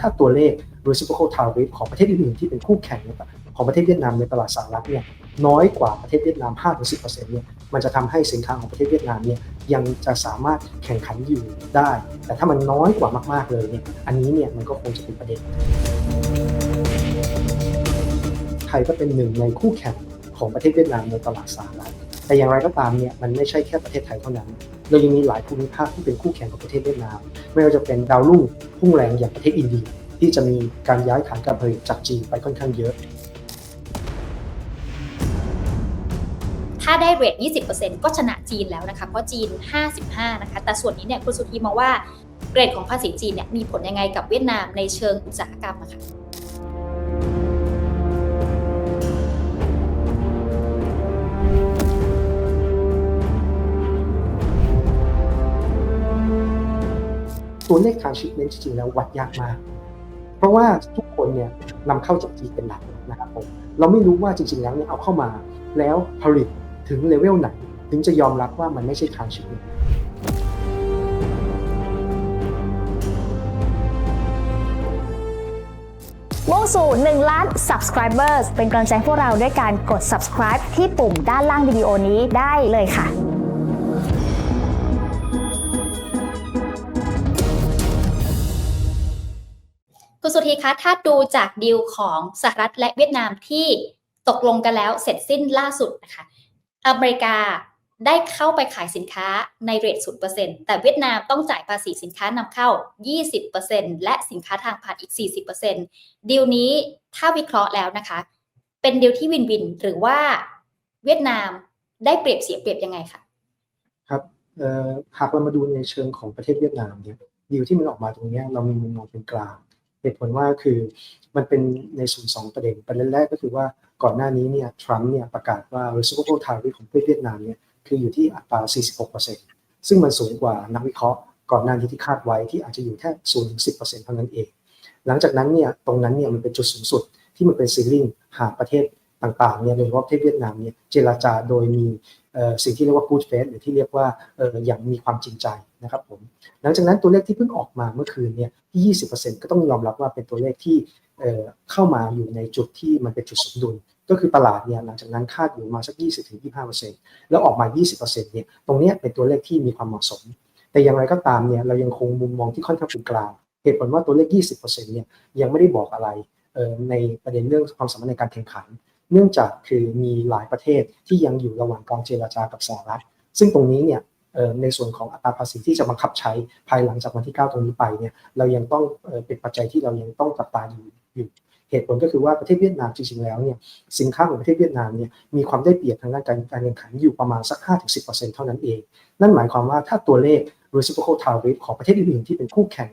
ถ้าตัวเลข reciprocal tariff ของประเทศอื่นๆที่เป็นคู่แข่งของประเทศเวียดนามในตลาดสหรัฐเนี่ยน้อยกว่าประเทศเวียดนาม 5-10%เนี่ยมันจะทำให้สินค้าของประเทศเวียดนามเนี่ยยังจะสามารถแข่งขันอยู่ได้ แต่ถ้ามันน้อยกว่ามากๆเลยเนี่ยอันนี้เนี่ยมันก็คงจะเป็นประเด็น ไทยก็เป็นหนึ่งในคู่แข่งของประเทศเวียดนามในตลาดสหรัฐแต่อย่างไรก็ตามเนี่ยมันไม่ใช่แค่ประเทศไทยเท่านั้น เรายังมีหลายภูมิภาคที่เป็นคู่แข่งกับประเทศเวียดนาม ไม่ว่าจะเป็นดาวรุ่งพุ่งแรงอย่างประเทศอินเดียที่จะมีการย้ายฐานการผลิตจากจีนไปค่อนข้างเยอะ ถ้าได้เรท20%ก็ชนะจีนแล้วนะคะ เพราะจีน 55 นะคะ แต่ส่วนนี้เนี่ยคุณสุธีมองว่าเกรดของภาษีจีนเนี่ยมีผลยังไงกับเวียดนามในเชิงอุตสาหกรรมอะคะ ตัวเลข transshipment จริงๆแล้ววัดยากมาก เพราะว่าทุกคนเนี่ยนำเข้าจากจีนเป็นหลักนะครับผมเราไม่รู้ว่าจริงๆแล้วเนี่ยเอาเข้ามาแล้วผลิตถึงเลเวลไหน ถึงจะยอมรับว่ามันไม่ใช่ transshipment มุ่งสู่ 1 ล้าน subscribers เป็นกำลังใจพวกเราด้วยการกด subscribe ที่ปุ่มด้านล่างวิดีโอนี้ได้เลยค่ะ สุธีคะถ้าดูจากดีลของสหรัฐและเวียดนามที่ตกลงกันแล้วเสร็จสิ้นล่าสุดนะคะ อเมริกาได้เข้าไปขายสินค้าในเรท0%แต่เวียดนามต้องจ่ายภาษีสินค้านำเข้า 20%และสินค้าทางผ่านอีก 40%ดีลนี้ถ้าวิเคราะห์แล้วนะคะ เป็นดีลที่วินวิน หรือว่าเวียดนามได้เปรียบเสียเปรียบยังไงคะครับเอ่อหากเรามาดูในเชิงของประเทศเวียดนามเนี่ยดีลที่มันออกมาตรงนี้เรามีมุมมองเป็นกลาง เหตุผลว่าคือมันเป็นในส่วนสองประเด็นประเด็นแรกก็คือว่าก่อนหน้านี้เนี่ยทรัมป์เนี่ยประกาศว่า reciprocal tariff ของประเทศเวียดนามเนี่ยคืออยู่ที่อัตรา 46%ซึ่งมันสูงกว่านักวิเคราะห์ก่อนหน้านี้ที่คาดไว้ที่อาจจะอยู่แค่ 0-10%เท่านั้นเอง หลังจากนั้นเนี่ยตรงนั้นเนี่ยมันเป็นจุดสูงสุดที่มันเป็นซีลิงหาประเทศต่างๆเนี่ยโดยเฉพาะประเทศเวียดนามเนี่ยเจรจาโดยมีสิ่งที่เรียกว่า good faith หรือที่เรียกว่าอย่างมีความจริงใจ นะครับผมหลังจากนั้นตัวเลขที่เพิ่งออกมาเมื่อคืนเนี่ยที่ 20%ก็ต้องยอมรับว่าเป็นตัวเลขที่เข้ามาอยู่ในจุดที่มันเป็นจุดสมดุล ก็คือตลาดเนี่ยหลังจากนั้นคาดอยู่มาสัก 20-25%แล้วออกมา 20%เนี่ยตรงนี้เป็นตัวเลขที่มีความเหมาะสม แต่อย่างไรก็ตามเนี่ยเรายังคงมุมมองที่ค่อนข้างเป็นกลางเหตุผลว่าตัวเลข 20%เนี่ยยังไม่ได้บอกอะไรในประเด็นเรื่องความสามารถในการแข่งขัน เนื่องจากคือมีหลายประเทศที่ยังอยู่ระหว่างการเจรจากับสหรัฐ ซึ่งตรงนี้เนี่ย ในส่วนของอัตราภาษีที่จะบังคับใช้ภายหลังจากวันที่ 9 ตรงนี้ไปเนี่ยเรายังต้องเป็นปัจจัยที่เรายังต้องจับตาอยู่อยู่เหตุผลก็คือว่าประเทศเวียดนามจริงๆแล้วเนี่ยสินค้าของประเทศเวียดนามเนี่ยมีความได้เปรียบทางด้านการการแข่งขันอยู่ประมาณสัก 5-10%เท่านั้นเอง นั่นหมายความว่าถ้าตัวเลข reciprocal tariff ของประเทศอื่นๆที่เป็นคู่แข่ง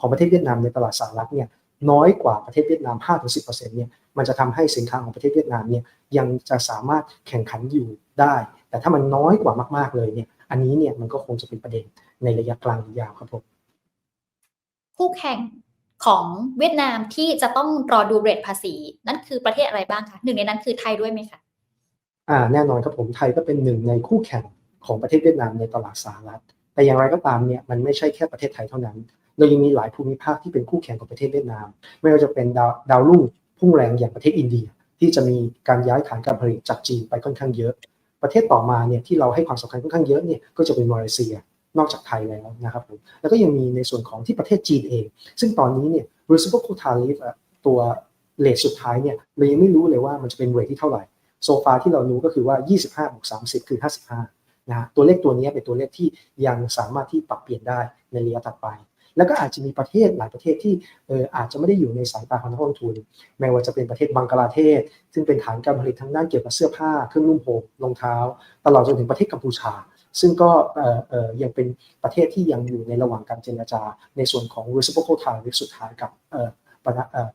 ของประเทศเวียดนามในตลาดสหรัฐเนี่ยน้อยกว่าประเทศเวียดนาม 5-10%เนี่ยมันจะทำให้สินค้าของประเทศเวียดนามเนี่ยยังจะสามารถแข่งขันอยู่ได้ แต่ถ้ามันน้อยกว่ามากๆเลยเนี่ย อันนี้เนี่ยมันก็คงจะเป็นประเด็นในระยะกลางหรือยาวครับผมคู่แข่งของเวียดนามที่จะต้องรอดูเรทภาษี นั่นคือประเทศอะไรบ้างคะหนึ่งในนั้นคือไทยด้วยไหมคะอ่าแน่นอนครับผมไทยก็เป็นหนึ่งในคู่แข่งของประเทศเวียดนามในตลาดสหรัฐ แต่อย่างไรก็ตามเนี่ยมันไม่ใช่แค่ประเทศไทยเท่านั้นเรายังมีหลายภูมิภาคที่เป็นคู่แข่งของประเทศเวียดนาม ไม่ว่าจะเป็นดาวดาวรุ่งพุ่งแรงอย่างประเทศอินเดีย ที่จะมีการย้ายฐานการผลิตจากจีนไปค่อนข้างเยอะ ประเทศต่อมาเนี่ยที่เราให้ความสำคัญค่อนข้างเยอะเนี่ยก็จะเป็นมาเลเซียนอกจากไทยแล้วนะครับผมแล้วก็ยังมีในส่วนของที่ประเทศจีนเอง ซึ่งตอนนี้เนี่ย reciprocal tariff ตัวเลทสุดท้ายเนี่ยเรายังไม่รู้เลยว่ามันจะเป็นเรทที่เท่าไหร่โซฟาที่เรารู้ก็คือว่า 25บวก30 คือ 55นะฮะตัวเลขตัวนี้เป็นตัวเลขที่ยังสามารถที่ปรับเปลี่ยนได้ในระยะถัดไป แล้วก็อาจจะมีประเทศหลายประเทศที่เอออาจจะไม่ได้อยู่ในสายตาของนักลงทุน ไม่ว่าจะเป็นประเทศบังกลาเทศ ซึ่งเป็นฐานการผลิตทางด้านเกี่ยวกับเสื้อผ้าเครื่องนุ่งห่มรองเท้า ตลอดจนถึงประเทศกัมพูชา ซึ่งก็ยังเป็นประเทศที่ยังอยู่ในระหว่างการเจรจา ในส่วนของ reciprocal tariff สุดท้ายกับ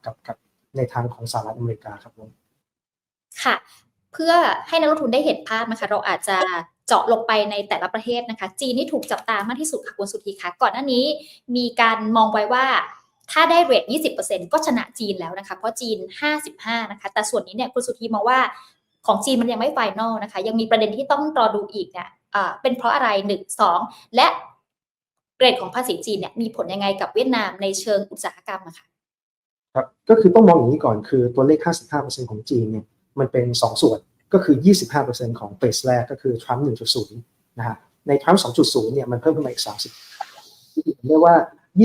กับกับในทางของสหรัฐอเมริกาครับผมค่ะ เพื่อให้นักลงทุนได้เห็นภาพนะคะ เราอาจจะ เจาะลงไปในแต่ละประเทศนะคะ จีนนี่ถูกจับตามากที่สุดค่ะคุณสุธีคะก่อนหน้านี้มีการมองไว้ว่าถ้าได้เรท20%ก็ชนะจีนแล้วนะคะ เพราะจีน 55 นะคะ แต่ส่วนนี้เนี่ยคุณสุธีมองว่าของจีนมันยังไม่ไฟนอลนะคะ ยังมีประเด็นที่ต้องรอดูอีกเนี่ยเป็นเพราะอะไรหนึ่งสองและเรทของภาษีจีนเนี่ยมีผลยังไงกับเวียดนามในเชิงอุตสาหกรรมอะคะครับ ก็คือต้องมองอย่างนี้ก่อนคือตัวเลข 55%ของจีนเนี่ยมันเป็น 2 ส่วน ก็คือ 25%ของเฟสแรกก็คือทรัมป์1.0 นะฮะ ในทรัมป์2.0 เนี่ยมันเพิ่มขึ้นมาอีก 30เรียกว่า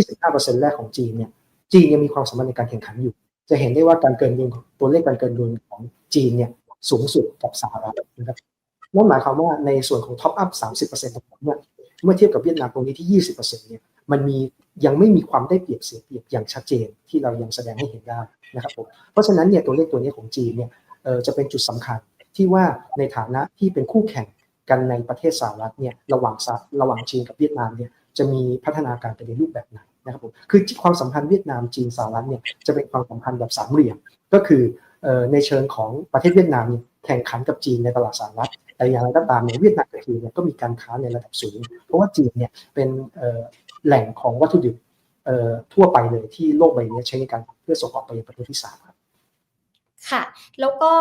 25%แรกของจีนเนี่ย จีนยังมีความสามารถในการแข่งขันอยู่ จะเห็นได้ว่าการเกินดุลตัวเลขการเกินดุลของจีนเนี่ยสูงสุดกับสหรัฐนะครับ นั่นหมายความว่าในส่วนของท็อปอัพ 30%ของเนี่ยเมื่อเทียบกับเวียดนามตรงนี้ที่ 20%เนี่ย มันมียังไม่มีความได้เปรียบเสียเปรียบอย่างชัดเจนที่เรายังแสดงให้เห็นได้นะครับผม เพราะฉะนั้นเนี่ยตัวเลขตัวนี้ของจีนเนี่ยจะเป็นจุดสำคัญ ที่ว่าในฐานะที่เป็นคู่แข่งกันในประเทศสหรัฐเนี่ยระหว่างระหว่างจีนกับเวียดนามเนี่ยจะมีพัฒนาการไปในรูปแบบไหนนะครับผมคือความสัมพันธ์เวียดนามจีนสหรัฐเนี่ยจะเป็นความสัมพันธ์แบบสามเหลี่ยม ก็คือในเชิงของประเทศเวียดนามเนี่ยแข่งขันกับจีนในตลาดสหรัฐ แต่อย่างไรก็ตามเนี่ยเวียดนามกับจีนเนี่ยก็มีการค้าในระดับสูง เพราะว่าจีนเนี่ยเป็นแหล่งของวัตถุดิบทั่วไปเลยที่โลกใบนี้ใช้ในการเพื่อส่งออกไปยังประเทศที่สามครับค่ะ แล้วก็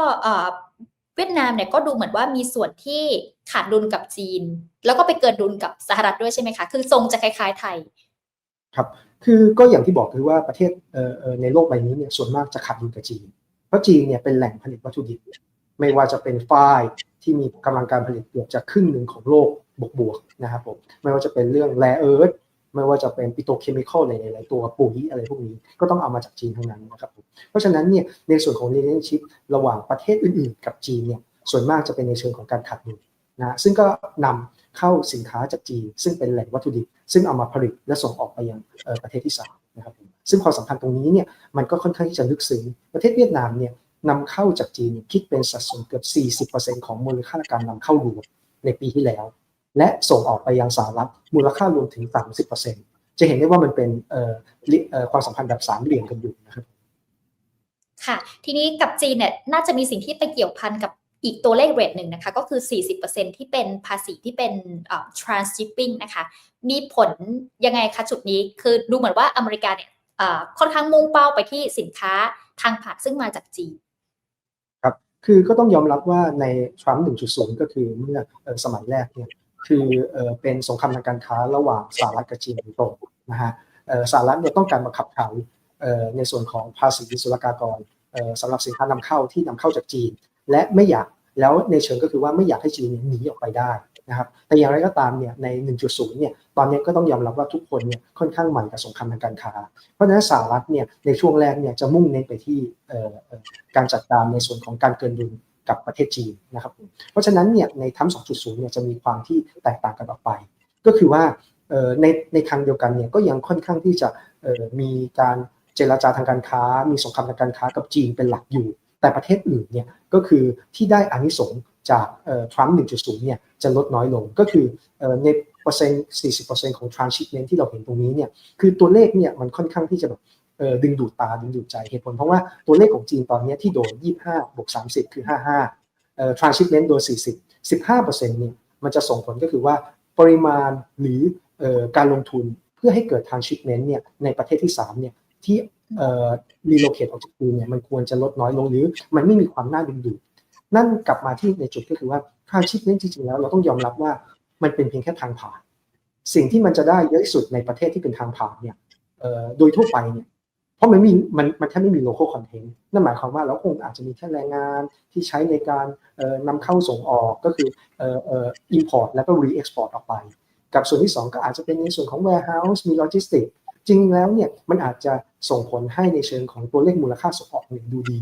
เวียดนามเนี่ยก็ดูเหมือนว่ามีส่วนที่ขาดดุลกับจีน แล้วก็ไปเกินดุลกับสหรัฐด้วยใช่ไหมคะคือทรงจะคล้าย ๆ ไทย ครับ คือก็อย่างที่บอกคือว่าประเทศเออในโลกใบนี้เนี่ยส่วนมากจะขาดดุลกับจีน เพราะจีนเนี่ยเป็นแหล่งผลิตวัตถุดิบไม่ว่าจะเป็นฝ้ายที่มีกำลังการผลิตเกือบจะครึ่งหนึ่งของโลกบวกๆนะครับผมไม่ว่าจะเป็นเรื่องแร่เอิร์ธ ไม่ว่าจะเป็นปิโตเคมีคอลหลายๆตัวปุ๋ยอะไรพวกนี้ก็ต้องเอามาจากจีนทั้งนั้นนะครับผมเพราะฉะนั้นเนี่ยในส่วนของ relationship ระหว่างประเทศอื่นๆ กับจีนเนี่ยส่วนมากจะเป็นในเชิงของการขาดดุลนะซึ่งก็นำเข้าสินค้าจากจีนซึ่งเป็นแหล่งวัตถุดิบ ซึ่งเอามาผลิตและส่งออกไปยังประเทศที่สามนะครับซึ่งความสัมพันธ์ตรงนี้เนี่ยมันก็ค่อนข้างที่จะลึกซึ้งประเทศเวียดนามเนี่ยนำเข้าจากจีนคิดเป็นสัดส่วนเกือบ 40%ของมูลค่าการนำเข้ารวมในปีที่แล้ว และส่งออกไปยังสหรัฐมูลค่ารวมถึง 30%จะเห็นได้ว่ามันเป็นเอ่อลิเอ่อความสัมพันธ์แบบสามเหลี่ยมกันอยู่นะครับค่ะ ทีนี้กับจีนเนี่ยน่าจะมีสิ่งที่ไปเกี่ยวพันกับอีกตัวเลขเรทหนึ่งนะคะ ก็คือ 40%ที่เป็นภาษีที่เป็นเอ่อ transshipping นะคะ มีผลยังไงคะจุดนี้คือดูเหมือนว่าอเมริกาเนี่ยเอ่อค่อนข้างมุ่งเป้าไปที่สินค้าทางผ่านซึ่งมาจากจีนครับ คือก็ต้องยอมรับว่าในทรัมป์1.0 ก็คือเมื่อเอ่อสมัยแรกเนี่ย คือเออเป็นสงครามทางการค้าระหว่างสหรัฐกับจีนโดยตรงนะฮะเออสหรัฐเนี่ยต้องการบังคับเขาเอ่อในส่วนของภาษีศุลกากรเออสำหรับสินค้านำเข้าที่นำเข้าจากจีน และไม่อยากแล้วในเชิงก็คือว่าไม่อยากให้จีนเนี่ยหนีออกไปได้นะครับแต่อย่างไรก็ตามเนี่ยใน 1.0 เนี่ยตอนนี้ก็ต้องยอมรับว่าทุกคนเนี่ยค่อนข้างหมั่นกับสงครามทางการค้า เพราะฉะนั้นสหรัฐเนี่ยในช่วงแรกเนี่ยจะมุ่งเน้นไปที่การจัดการในส่วนของการเกินดุล กับประเทศจีนนะครับเพราะฉะนั้นเนี่ยในทั้ง2.0เนี่ยจะมีความที่แตกต่างกันออกไป ก็คือว่าในในทางเดียวกันเนี่ยก็ยังค่อนข้างที่จะมีการเจรจาทางการค้า มีสงครามทางการค้ากับจีนเป็นหลักอยู่ แต่ประเทศอื่นเนี่ยก็คือที่ได้อานิสงส์จากทรัมป์1.0เนี่ยจะลดน้อยลงก็คือเอ่อในเปอร์เซ็นต์40%ของ transshipment ที่เราเห็นตรงนี้เนี่ยคือตัวเลขเนี่ยมันค่อนข้างที่จะแบบ ดึงดูดตาดึงดูดใจเหตุผลเพราะว่าตัวเลขของจีนตอนนี้ที่โดน 25บวก30 คือ 55เอ่อ transshipment โดน 40 15%เนี่ยมันจะส่งผลก็คือว่าปริมาณหรือออการลงทุนเพื่อให้เกิด transshipment เนี่ยในประเทศที่3เนี่ยที่เอ่อ relocate ออกจากจีนเนี่ยมันควรจะลดน้อยลงหรือมันไม่มีความน่าดึงดูดนั่นกลับมาที่ในจุดก็คือว่า transshipment จริงๆแล้วเราต้องยอมรับว่ามันเป็นเพียงแค่ทางผ่านสิ่งที่มันจะได้เยอะที่สุดในประเทศที่เป็นทางผ่านเนี่ยโดยทั่วไปเนี่ย ราะมันมีมันมันแทบไม่มี local content นั่นหมายความว่าเราคงอาจจะมีแค่แรงงานที่ใช้ในการเอ่อนำเข้าส่งออกก็คือเอ่อเอ่อ import แล้วก็ re-export ออกไป กับส่วนที่ 2 ก็อาจจะเป็นในส่วนของ warehouse มี logistics จริงแล้วเนี่ยมันอาจจะส่งผลให้ในเชิงของตัวเลขมูลค่าส่งออกเนี่ยดูดี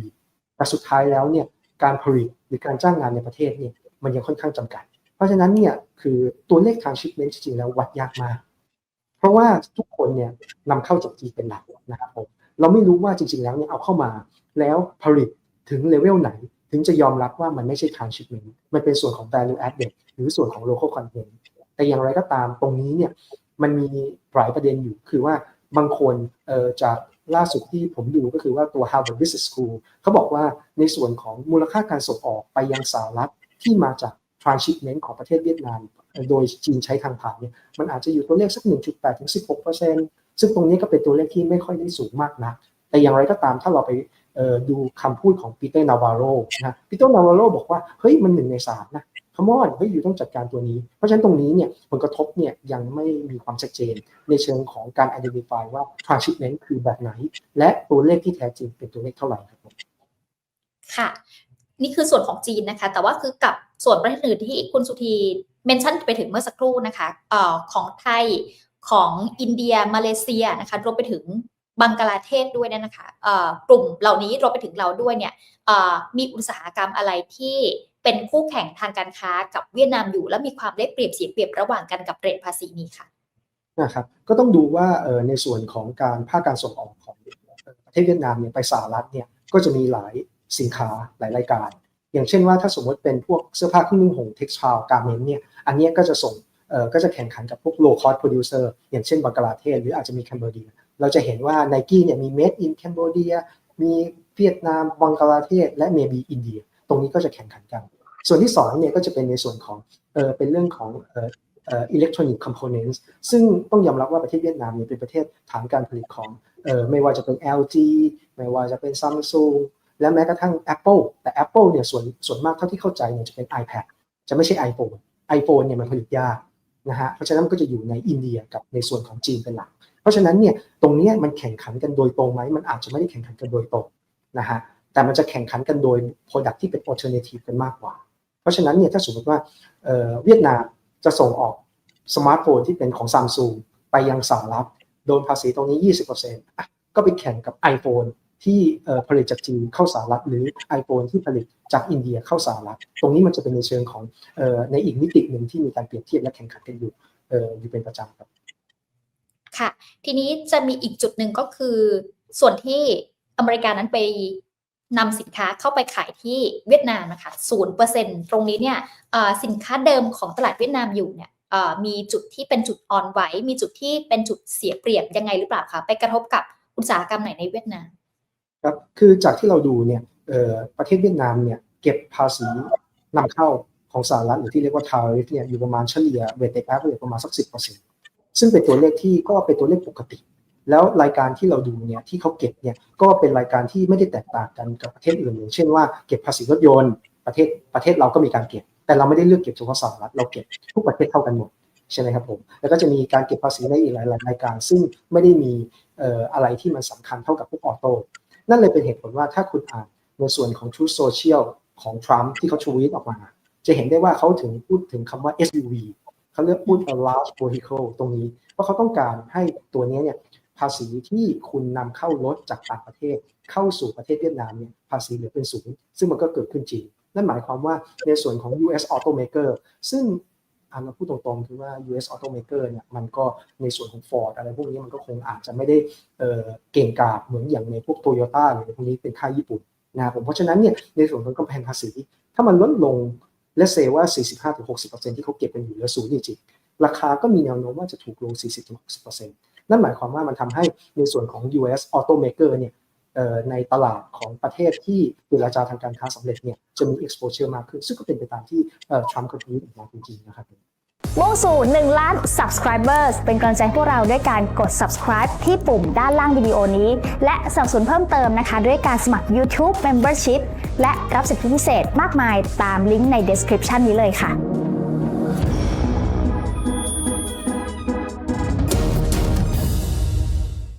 แต่สุดท้ายแล้วเนี่ยการผลิตหรือการจ้างงานในประเทศเนี่ยมันยังค่อนข้างจำกัด เพราะฉะนั้นเนี่ยคือตัวเลขทางชิปเมนต์จริงๆแล้ววัดยากมาก เพราะว่าทุกคนเนี่ยนำเข้าจากจีนเป็นหลักนะครับผม เราไม่รู้ว่าจริง ๆ แล้วเนี่ยเอาเข้ามา แล้วผลิตถึงเลเวลไหน ถึงจะยอมรับว่ามันไม่ใช่ transshipment มันเป็นส่วนของ value added หรือส่วนของ local content แต่อย่างไรก็ตามตรงนี้เนี่ยมันมีหลายประเด็นอยู่คือว่าบางคนเอ่อจากล่าสุดที่ผมดูก็คือว่าตัว Harvard Business School เขาบอกว่าในส่วนของมูลค่าการส่งออกไปยังสหรัฐที่มาจาก transshipment ของประเทศเวียดนาม โดยจีนใช้ทางผ่านเนี่ยมันอาจจะอยู่ตัวเลขสัก 1.8ถึง16 ซึ่งตรงนี้ก็เป็นตัวเลขที่ไม่ค่อยได้สูงมากนะแต่อย่างไรก็ตามถ้าเราไปดูคำพูดของปีเตอร์นาวาโรนะปีเตอร์นาวาโรบอกว่าเฮ้ยมันหนึ่งในสามนะคำว่าเฮ้ยอยู่ต้องจัดการตัวนี้ เพราะฉะนั้นตรงนี้เนี่ยผลกระทบเนี่ยยังไม่มีความชัดเจนในเชิงของการ identify ว่า transshipment คือแบบไหน และตัวเลขที่แท้จริงเป็นตัวเลขเท่าไหร่ครับผมค่ะ นี่คือส่วนของจีนนะคะ แต่ว่าคือกับส่วนประเทศอื่นที่คุณสุธีเมนชั่นไปถึงเมื่อสักครู่นะคะออของไทย ของอินเดียมาเลเซียนะคะรวมไปถึงบังกลาเทศด้วยเนี่ยนะคะกลุ่มเหล่านี้รวมไปถึงเราด้วยเนี่ยมีอุตสาหกรรมอะไรที่เป็นคู่แข่งทางการค้ากับเวียดนามอยู่ และมีความได้เปรียบเสียเปรียบระหว่างกันกับเรทภาษีนี้ค่ะนะครับก็ต้องดูว่าในส่วนของการภาคการส่งออกของประเทศเวียดนามเนี่ยไปสหรัฐเนี่ยก็จะมีหลายสินค้าหลายรายการ อย่างเช่นว่าถ้าสมมติเป็นพวกเสื้อผ้าเครื่องนุ่งห่มเท็กซ์ i l การเมนเนี่ยอันนี้ก็จะส่ง ก็จะแข่งขันกับพวก low cost producer อย่างเช่นบังกลาเทศหรืออาจจะมีแคนเบอร์ดียเราจะเห็นว่า n i กี้เนี่ยมี made in Cambodia มีเวียดนามบังกลาเทศ และ maybe อินเดีย ตรงนี้ก็จะแข่งขันกัน ส่วนที่สองเนี่ยก็จะเป็นในส่วนของเออเป็นเรื่องของเอ่อเอ่อ electronic components ซึ่งต้องยอมรับว่าประเทศเวียดนามเนี่ยเป็นประเทศฐานการผลิตของเออไม่ว่าจะเป็น LG ไม่ว่าจะเป็น Samsung และแม้กระทั่ง Apple แต่ Apple เนี่ยส่วนส่วนมากเท่าที่เข้าใจเนี่ยจะเป็น iPad จะไม่ใช่ iPhone iPhone เนี่ยมันผลิตยาก นะฮะเพราะฉะนั้นก็จะอยู่ในอินเดียกับในส่วนของจีนเป็นหลัก เพราะฉะนั้นเนี่ยตรงนี้มันแข่งขันกันโดยตรงไหมมันอาจจะไม่ได้แข่งขันกันโดยตรงนะฮะแต่มันจะแข่งขันกันโดย Product ที่เป็น alternative กันมากกว่า เพราะฉะนั้นเนี่ยถ้าสมมติว่าเวียดนามจะส่งออกสมาร์ทโฟนที่เป็นของซัมซุงไปยังสหรัฐโดนภาษีตรงนี้ 20%อะก็ไปแข่งกับ iPhone ที่ผลิตจากจีนเข้าสหรัฐหรือ iPhone ที่ผลิตจากอินเดียเข้าสหรัฐ ตรงนี้มันจะเป็นในเชิงของออในอีกมิติหนึ่งที่มีการเปรียบเทียบและแข่งขันกันอยู่ออยู่เป็นประจำครับ ค่ะ ทีนี้จะมีอีกจุดหนึ่งก็คือ ส่วนที่อเมริกานั้นไปนำสินค้าเข้าไปขายที่เวียดนามนะคะศูนย์เปอร์เซ็นตรงนี้เนี่ยสินค้าเดิมของตลาดเวียดนามอยู่เนี่ยมีจุดที่เป็นจุดอ่อนไหว มีจุดที่เป็นจุดเสียเปรียบยังไงหรือเปล่าคะ ไปกระทบกับอุตสาหกรรมไหนในเวียดนาม ครับคือจากที่เราดูเนี่ยเอ่อประเทศเวียดนามเนี่ยเก็บภาษีนำเข้าของสหรัฐหรือที่เรียกว่า tariff เนี่ยอยู่ประมาณเฉลี่ย weighted average ประมาณสัก10%ซึ่งเป็นตัวเลขที่ก็เป็นตัวเลขปกติ แล้วรายการที่เราดูเนี่ยที่เขาเก็บเนี่ยก็เป็นรายการที่ไม่ได้แตกต่างกันกับประเทศอื่นอย่างเช่นว่าเก็บภาษีรถยนต์ประเทศประเทศเราก็มีการเก็บ แต่เราไม่ได้เลือกเก็บเฉพาะสหรัฐเราเก็บทุกประเทศเท่ากันหมดใช่ไหมครับผมแล้วก็จะมีการเก็บภาษีในอีกหลายๆรายการ ซึ่งไม่ได้มีเอ่ออะไรที่มันสำคัญเท่ากับพวกออโต้ นั่นเลยเป็นเหตุผลว่าถ้าคุณอ่านในส่วนของ Truth Social ของทรัมป์ที่เขาทวีตออกมา จะเห็นได้ว่าเขาถึงพูดถึงคำว่า SUV เขาเรียกพูด a large vehicle ตรงนี้ เพราะเขาต้องการให้ตัวนี้เนี่ยภาษีที่คุณนำเข้ารถจากต่างประเทศเข้าสู่ประเทศเวียดนามเนี่ยภาษีเหลือเป็นศูนย์ซึ่งมันก็เกิดขึ้นจริง นั่นหมายความว่าในส่วนของ US automaker ซึ่ง อันเราพูดตรงๆ คือว่า US automaker เนี่ยมันก็ในส่วนของ Ford อะไรพวกนี้มันก็คงอาจจะไม่ได้เเก่งกาจเหมือนอย่างในพวก Toyota หรือพวกนี้เป็นค่ายญี่ปุ่นนะผมเพราะฉะนั้นเนี่ยในส่วนของกำแพงภาษี ถ้ามันลดลงและเซว่า 45-60%ที่เขาเก็บกันอยู่เหลือศูนย์จริงๆราคาก็มีแนวโน้มว่าจะถูกลง 40-60%นั่นหมายความว่ามันทำให้ในส่วนของ US automaker เนี่ย ในตลาดของประเทศที่เจรจาทางการค้าสำเร็จเนี่ยจะมี exposure มากขึ้น ซึ่งก็เป็นไปตามที่ทรัมป์เขาทวีตออกมาจริงๆนะครับมุ่งสู่1ล้าน subscribers เป็นกำลังใจพวกเราด้วยการกด subscribe ที่ปุ่มด้านล่างวิดีโอนี้ และสนับสนุนเพิ่มเติมนะคะ ด้วยการสมัคร YouTube Membership และรับสิทธิพิเศษมากมายตามลิงก์ใน description นี้เลยค่ะ